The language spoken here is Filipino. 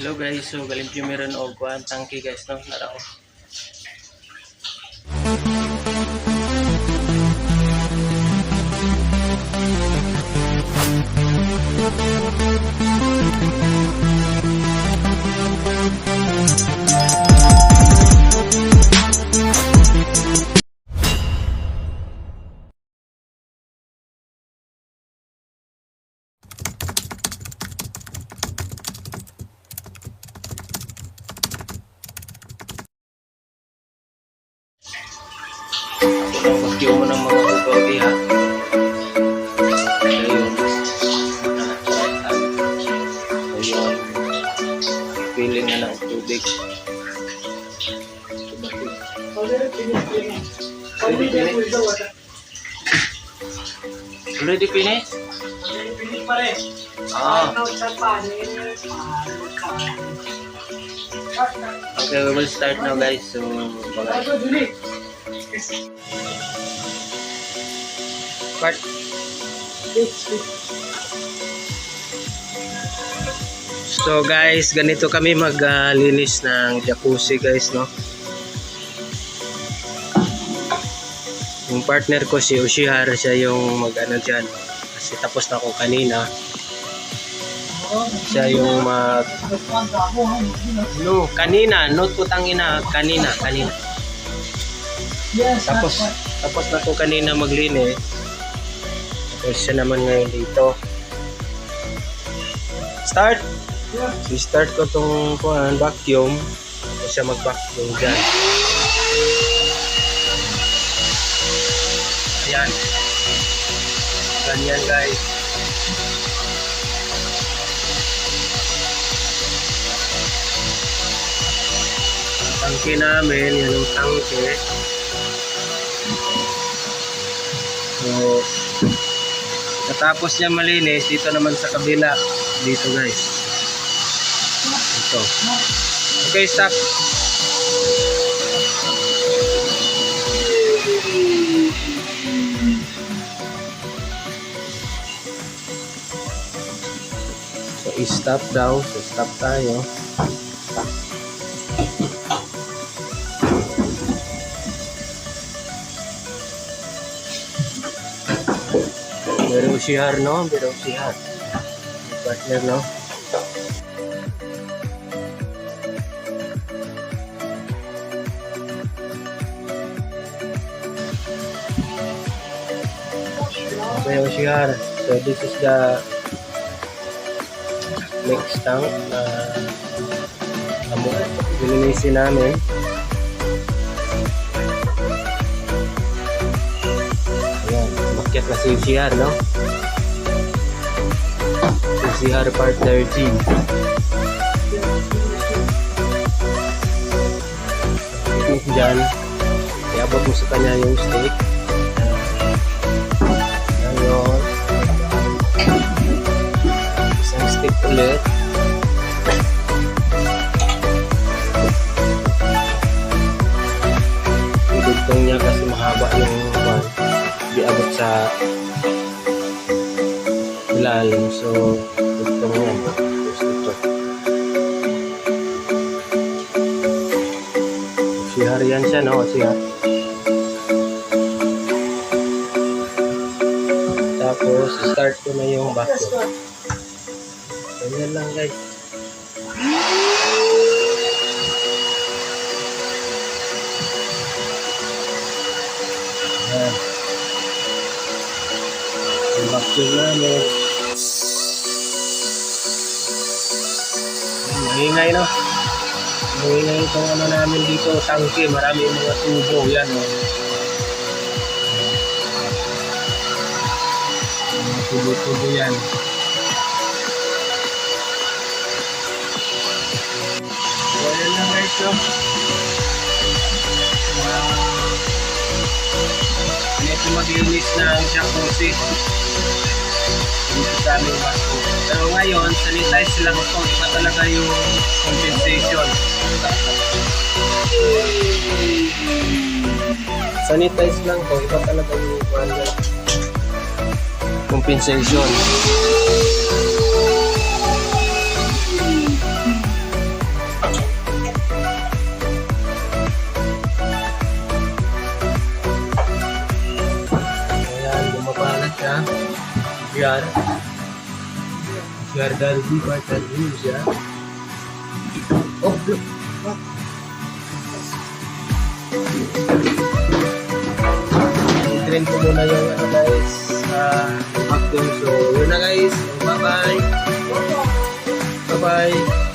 Hello guys, so galimpyo meron og kuan tangki guys no? Naraw. Bagyo mo ng mga ugawi ha. Ayun. Ayun. Piling na ng tubig. Already finished? Already finished? Ah. Okay, we will start now guys. So, mga part. So guys, ganito kami maglinis ng jacuzzi guys, no? Yung partner ko si Ushihar, siya yung mag-ano dyan. Kasi tapos na ako kanina. Siya yung mag... No, kanina. Note ko tangina. Kanina, kanina. Tapos, tapos na ko kanina maglinis. Tapos siya naman ngayon dito. Start! So, start ko tong kuhan, vacuum. Tapos siya mag-vacuum dyan. Ayan. Ganyan guys. Ang tangke namin, yan yung tangke. So, katapos niya malinis, dito naman sa kabila. Dito guys. Ito. Okay, stop. So, i-stop daw. So, stop tayo. Har, no? Si Har. Partner, no? Si Har. So this is the next tank na amo nilinisin namin. Ayan, umakyat na si CR, no? CR partner team. Technique dyan, iabot mo sa kanya yung stick. Ngayon, isang stick ulit. Idugtong niya kasi mahaba yung one. Di abot sa ilalim. So, dugtong niya. Tapos ito. Sihar yan siya, no? Sihar. Tapos, start ko na yung vacuum. Ganyan lang, guys. Ayan. Yung vacuum namin. Maingay, no? Maingay itong ano namin dito, tangke. Marami yung mga tubo. Yan, no? Tubo-tubo yan. So, ayan lang guys, no? Ito maglinis ng jacuzzi. Dito sa aming So ngayon, sanitize sila kung kung iba talaga yung compensation. Sanitize lang ko, iba talaga yung wala. Compensation. Ayan, lumabalat siya. Ayan. Jar. Jar Darby Martin Ninja. Oh, look. I-train ko muna yung ano guys sa vacuum. So, yun na guys. Bye-bye. Bye-bye.